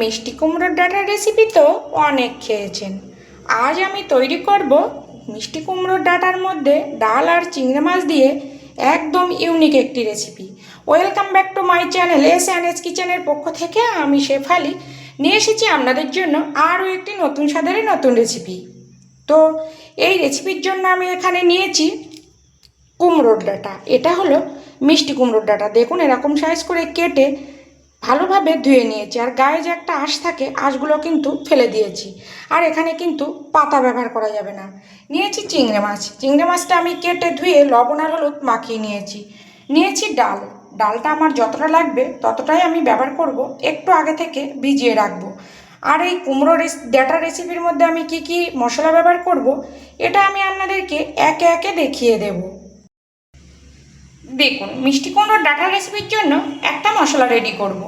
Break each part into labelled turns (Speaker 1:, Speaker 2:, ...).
Speaker 1: মিষ্টি কুমড়োর ডাঁটার রেসিপি তো অনেক খেয়েছেন। আজ আমি তৈরি করব মিষ্টি কুমড়োর ডাঁটার মধ্যে ডাল আর চিংড়ি মাছ দিয়ে একদম ইউনিক একটি recipe welcome back to my channel S and S কিচেনের পক্ষ থেকে আমি শেফালি নিয়ে এসেছি আপনাদের জন্য আরও একটি নতুন স্বাদের নতুন রেসিপি তো এই রেসিপির জন্য আমি এখানে নিয়েছি কুমড়োর ডাঁটা। এটা হলো মিষ্টি কুমড়োর ডাঁটা। দেখুন এরকম সাইজ করে কেটে ভালোভাবে ধুয়ে নিয়েছি। আর গায়ে যে একটা আঁশ থাকে, আঁশগুলো কিন্তু ফেলে দিয়েছি। আর এখানে কিন্তু পাতা ব্যবহার করা যাবে না। নিয়েছি চিংড়ি মাছ। চিংড়ি মাছটা আমি কেটে ধুয়ে লবণ আর হলুদ মাখিয়ে নিয়েছি। নিয়েছি ডাল। ডালটা আমার যতটা লাগবে ততটাই আমি ব্যবহার করব। একটু আগে থেকে ভিজিয়ে রাখব। আর এই কুমড়ো রেস- ডাটা রেসিপির মধ্যে আমি কি কি মশলা ব্যবহার করব, এটা আমি আপনাদেরকে একে একে দেখিয়ে দেবো। দেখুন, মিষ্টি কুমড়োর ডাটা রেসিপির জন্য একটা মশলা রেডি করব।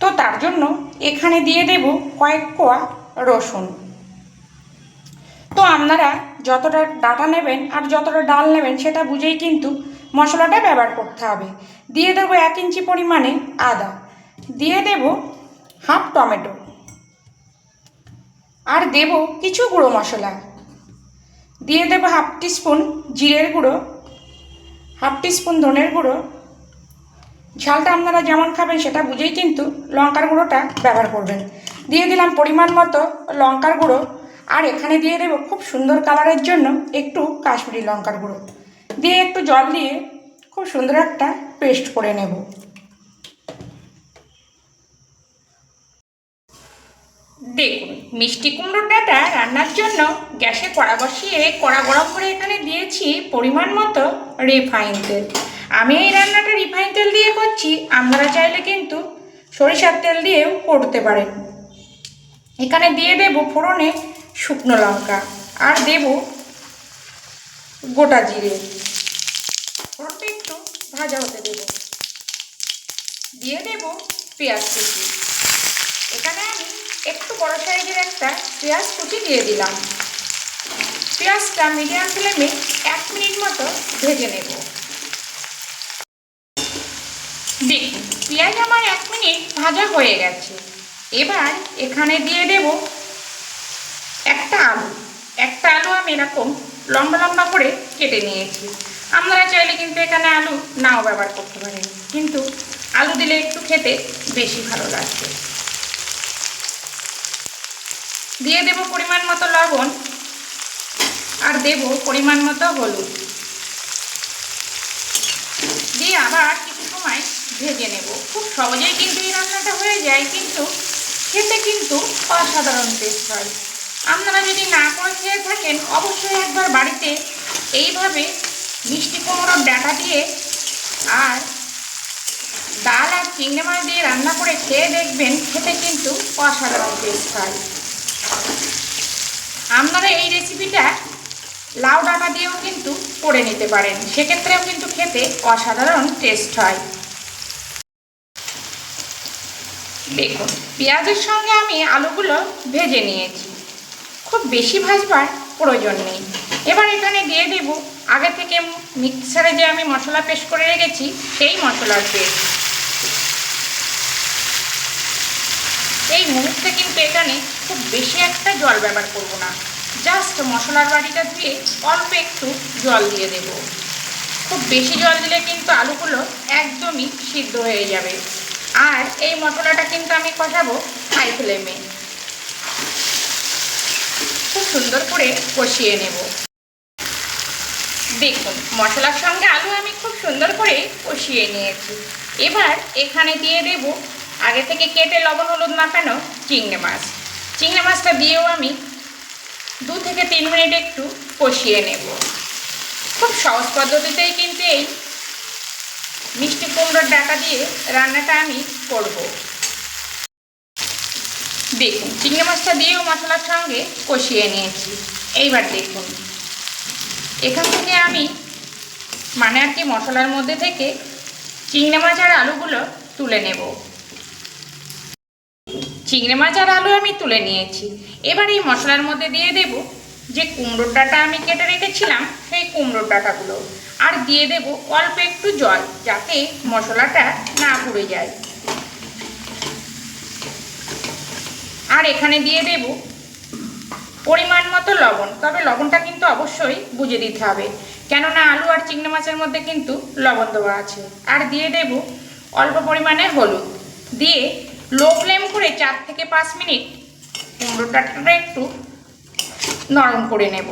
Speaker 1: তো তার জন্য এখানে দিয়ে দেব কয়েক কোয়া রসুন। তো আপনারা যতটা ডাটা নেবেন আর যতটা ডাল নেবেন সেটা বুঝেই কিন্তু মশলাটা ব্যবহার করতে হবে। দিয়ে দেবো এক ইঞ্চি পরিমাণে আদা। দিয়ে দেব হাফ টমেটো। আর দেব কিছু গুঁড়ো মশলা। দিয়ে দেবো হাফ টিস্পুন জিরের গুঁড়ো। হাফ টিস্পুন ধনের গুঁড়ো। ঝালটা আপনারা যেমন খাবেন সেটা বুঝেই কিন্তু লঙ্কার গুঁড়োটা ব্যবহার করবেন। দিয়ে দিলাম পরিমাণ মতো লঙ্কার গুঁড়ো। আর এখানে দিয়ে দেবো খুব সুন্দর কালারের জন্য একটু কাশ্মীরি লঙ্কার গুঁড়ো। দিয়ে একটু জল দিয়ে খুব সুন্দর একটা পেস্ট করে নেব। দেখুন মিষ্টি কুমড়োর ডাঁটা রান্নার জন্য গ্যাসে কড়া বসিয়ে কড়া গরম করে এখানে দিয়েছি পরিমাণ মতো রিফাইন তেল। আমি এই রান্নাটা রিফাইন তেল দিয়ে করছি, আপনারা চাইলে কিন্তু সরিষার তেল দিয়েও করতে পারেন। এখানে দিয়ে দেব ফোড়নে শুকনো লঙ্কা আর দেব গোটা জিরে। ফোড়নটা একটু ভাজা হতে দেব। দিয়ে দেব পেঁয়াজ কুচি। এখানে একটু বড় সাইজের একটা পেঁয়াজ কুচি দিয়ে দিলাম। পেঁয়াজটা মিডিয়াম ফ্লেমে এক মিনিট মতো ভেজে নেব। দেখুন, পেঁয়াজ আমার এক মিনিট ভাজা হয়ে গেছে। এবার এখানে দিয়ে দেব একটা আলু। একটা আলু আমি এরকম লম্বা লম্বা করে কেটে নিয়েছি। আপনারা চাইলে কিন্তু এখানে আলু নাও ব্যবহার করতে পারেন। কিন্তু আলু দিলে একটু খেতে বেশি ভালো লাগবে। দিয়ে দেব পরিমাণ মতো লবণ আর দেব পরিমাণ মতো হলুদ। দিয়ে আবার কিছু সময় ভেজে নেব। খুব সহজেই কিন্তু এই রান্নাটা হয়ে যায়, কিন্তু খেতে কিন্তু অসাধারণ টেস্ট হয়। আপনারা যদি না করে খেয়ে থাকেন, অবশ্যই একবার বাড়িতে এইভাবে মিষ্টি কুমড়োর ডাটা দিয়ে আর ডাল আর চিংড়ি মাছ দিয়ে রান্না করে খেয়ে দেখবেন, খেতে কিন্তু অসাধারণ টেস্ট হয়। আপনারা এই রেসিপিটা লাউ ডাঁটা দিয়েও কিন্তু করে নিতে পারেন। সেক্ষেত্রেও কিন্তু খেতে অসাধারণ টেস্ট হয়। দেখুন, পেঁয়াজের সঙ্গে আমি আলুগুলো ভেজে নিয়েছি। খুব বেশি ভাজবার প্রয়োজন নেই। এবার এখানে দিয়ে দেব, আগে থেকে মিক্সারে যে আমি মশলা পেস্ট করে রেখেছি, সেই মশলার পেস্ট। মুহূর্তে কিন্তু এখানে খুব বেশি একটা জল ব্যবহার করব না। জাস্ট মশলার বাড়িটা ধুয়ে অল্প একটু জল দিয়ে দেব। খুব বেশি জল দিলে কিন্তু আলুগুলো একদমই সিদ্ধ হয়ে যাবে। আর এই মশলাটা কিন্তু আমি কষাবো হাই ফ্লেমে খুব সুন্দর করে কষিয়ে নেব। দেখুন, মশলার সঙ্গে আলু আমি খুব সুন্দর করে কষিয়ে নিয়েছি। এবার এখানে দিয়ে দেব আগে থেকে কেটে লবণ, হলুদ মাখানো চিংড়ি মাছ। চিংড়ি মাছটা দিয়েও আমি দু থেকে তিন মিনিট একটু কষিয়ে নেব। খুব সহজ পদ্ধতিতেই কিন্তু এই মিষ্টি কুমড়োর ডাকা দিয়ে রান্নাটা আমি করব। দেখুন, চিংড়ি মাছটা দিয়েও মশলার সঙ্গে কষিয়ে নিয়েছি। এইবার দেখুন। এখান থেকে আমি মানে আর কি মশলার মধ্যে থেকে চিংড়ি মাছ আর আলুগুলো তুলে নেব। চিংড়ি মাছ আর আলু আমি তুলে নিয়েছি। এবার এই মশলার মধ্যে দিয়ে দেব যে কুমড়োর ডাঁটা আমি কেটে রেখেছিলাম, সেই কুমড়োর ডাঁটাগুলো আর দিয়ে দেব অল্প একটু জল, যাতে মশলাটা না পুড়ে যায়। আর এখানে দিয়ে দেব পরিমাণ মতো লবণ। তবে লবণটা কিন্তু অবশ্যই বুঝে দিতে হবে। কেননা আলু আর চিংড়ি মাছের মধ্যে কিন্তু লবণ দেওয়া আছে। আর দিয়ে দেব অল্প পরিমাণে হলুদ। দিয়ে লো ফ্লেম করে চার থেকে পাঁচ মিনিট কুমড়ো ডাঁটাটা একটু নরম করে নেব।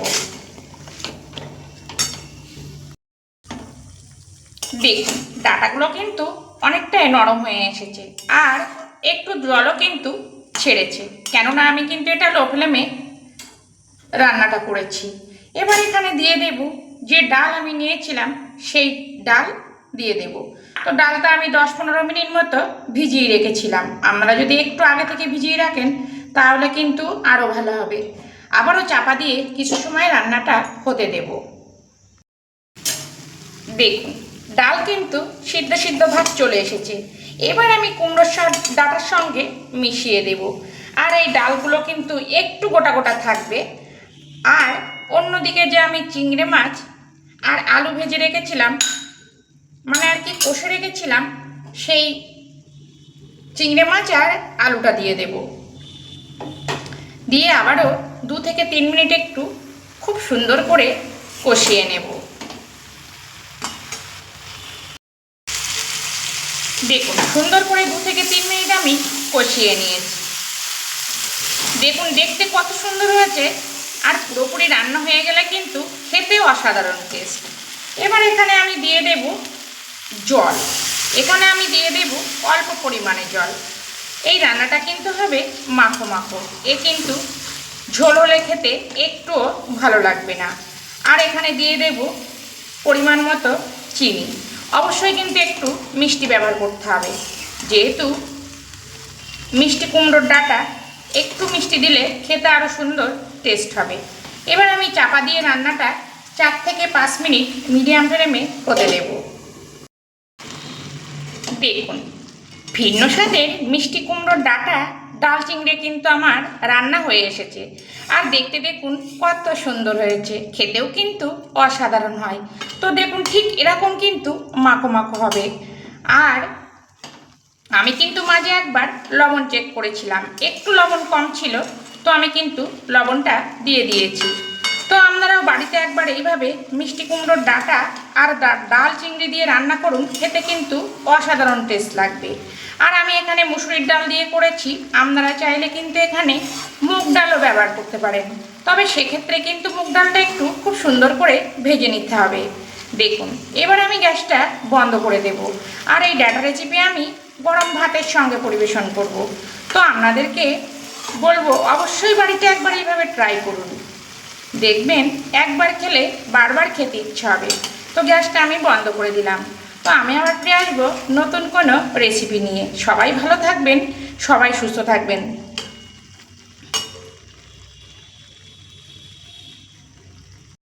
Speaker 1: দেখুন ডাটাগুলো কিন্তু অনেকটাই নরম হয়ে এসেছে আর একটু জলও কিন্তু ছেড়েছে। কেননা আমি কিন্তু এটা লো ফ্লেমে রান্নাটা করেছি। এবার এখানে দিয়ে দেব যে ডাল আমি নিয়েছিলাম, সেই ডাল দিয়ে দেব। তো ডালটা আমি দশ পনেরো মিনিট মতো ভিজিয়ে রেখেছিলাম। আপনারা যদি একটু আগে থেকে ভিজিয়ে রাখেন, তাহলে কিন্তু আরও ভালো হবে। আবারও চাপা দিয়ে কিছু সময় রান্নাটা হতে দেব। দেখুন, ডাল কিন্তু সিদ্ধ সিদ্ধ ভাব চলে এসেছে। এবার আমি কুমড়োর ডাটার সঙ্গে মিশিয়ে দেব। আর এই ডালগুলো কিন্তু একটু গোটা গোটা থাকবে। আর অন্যদিকে যে আমি চিংড়ি মাছ আর আলু ভেজে রেখেছিলাম কষে রেখেছিলাম, সেই চিংড়ি মাছ আর আলুটা দিয়ে দেব। দিয়ে আবারও দু থেকে তিন মিনিট একটু খুব সুন্দর করে কষিয়ে নেব। দেখুন, সুন্দর করে দু থেকে তিন মিনিট আমি কষিয়ে নিয়েছি। দেখুন, দেখতে কত সুন্দর হয়েছে, আর পুরোপুরি রান্না হয়ে গেলে কিন্তু খেতেও অসাধারণ টেস্ট এবার এখানে আমি দিয়ে দেব জল। এখানে আমি দিয়ে দেব অল্প পরিমাণে জল। এই রান্নাটা কিন্তু হবে মাখো মাখো। এ কিন্তু ঝোল হলে খেতে একটুও ভালো লাগবে না। আর এখানে দিয়ে দেব পরিমাণ মতো চিনি। অবশ্যই কিন্তু একটু মিষ্টি ব্যবহার করতে হবে। যেহেতু মিষ্টি কুমড়োর ডাটা একটু মিষ্টি দিলে খেতে আরও সুন্দর টেস্ট হবে। এবার আমি চাপা দিয়ে রান্নাটা চার থেকে পাঁচ মিনিট মিডিয়াম ফ্লেমে হতে দেব। দেখুন। ভিন্ন স্বাদের মিষ্টি কুমড়োর ডাটা, ডাল চিংড়ে কিন্তু আমার রান্না হয়ে এসেছে। আর দেখতে দেখুন কত সুন্দর হয়েছে। খেতেও কিন্তু অসাধারণ হয়। তো দেখুন ঠিক এরকম কিন্তু মাখো মাখো হবে। আর আমি কিন্তু মাঝে একবার লবণ চেক করেছিলাম। একটু লবণ কম ছিল, তো আমি কিন্তু লবণটা দিয়ে দিয়েছি। তো আপনারাও বাড়িতে একবার এইভাবে মিষ্টি কুমড়োর ডাটা আর ডাল চিংড়ি দিয়ে রান্না করুন, খেতে কিন্তু অসাধারণ টেস্ট লাগবে। আর আমি এখানে মুসুরির ডাল দিয়ে করেছি, আপনারা চাইলে কিন্তু এখানে মুগ ডালও ব্যবহার করতে পারেন। তবে সেক্ষেত্রে কিন্তু মুগ ডালটা একটু খুব সুন্দর করে ভেজে নিতে হবে। দেখুন, এবার আমি গ্যাসটা বন্ধ করে দেব। আর এই ডাটা রেসিপি আমি গরম ভাতের সঙ্গে পরিবেশন করব। তো আপনাদেরকে বলব, অবশ্যই বাড়িতে একবার এইভাবে ট্রাই করুন। দেখবেন একবার খেলে বারবার খেতে ইচ্ছা হবে। তো গ্যাসটা আমি বন্ধ করে দিলাম। তো আমি আবার ফিরে আসব নতুন কোনো রেসিপি নিয়ে। সবাই ভালো থাকবেন, সবাই সুস্থ থাকবেন।